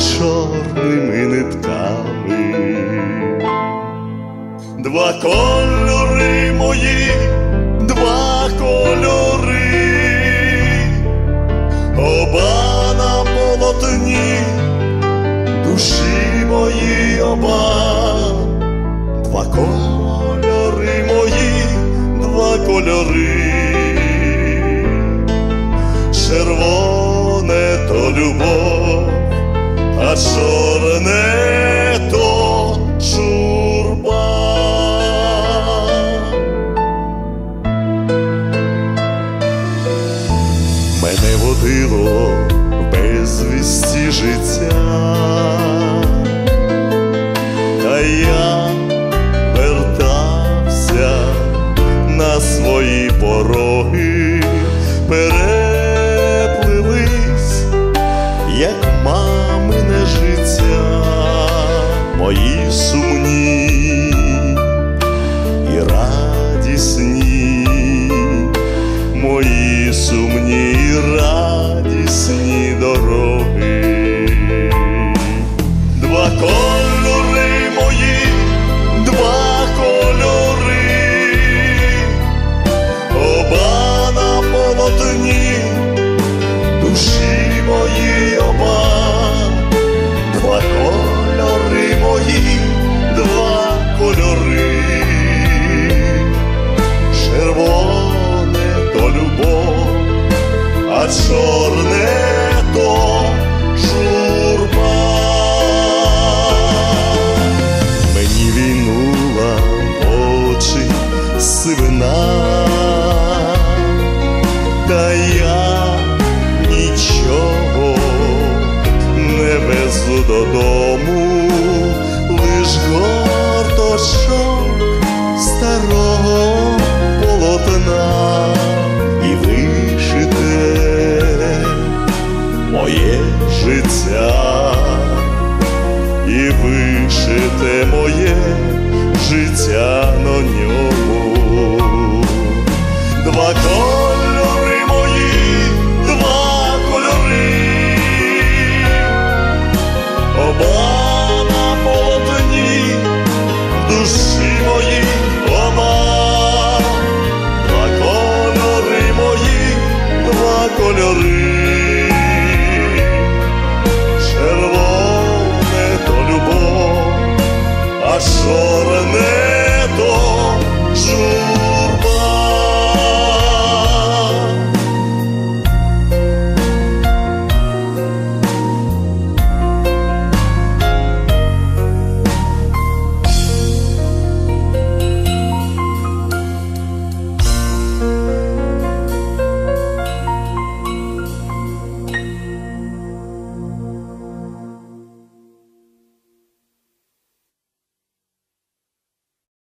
чорними нитками. Два кольори мої, два кольори, оба на полотні, душі мої оба, два кольори мої, два кольори. Червоне то любов, чорне то журба. Мене водило безвісті життя, мої сумні і радісні, мої сумні і радісні дороги. Чорне то журба. Мені війнула очі сивина, та я нічого не везу додому, лиш горточок colorido.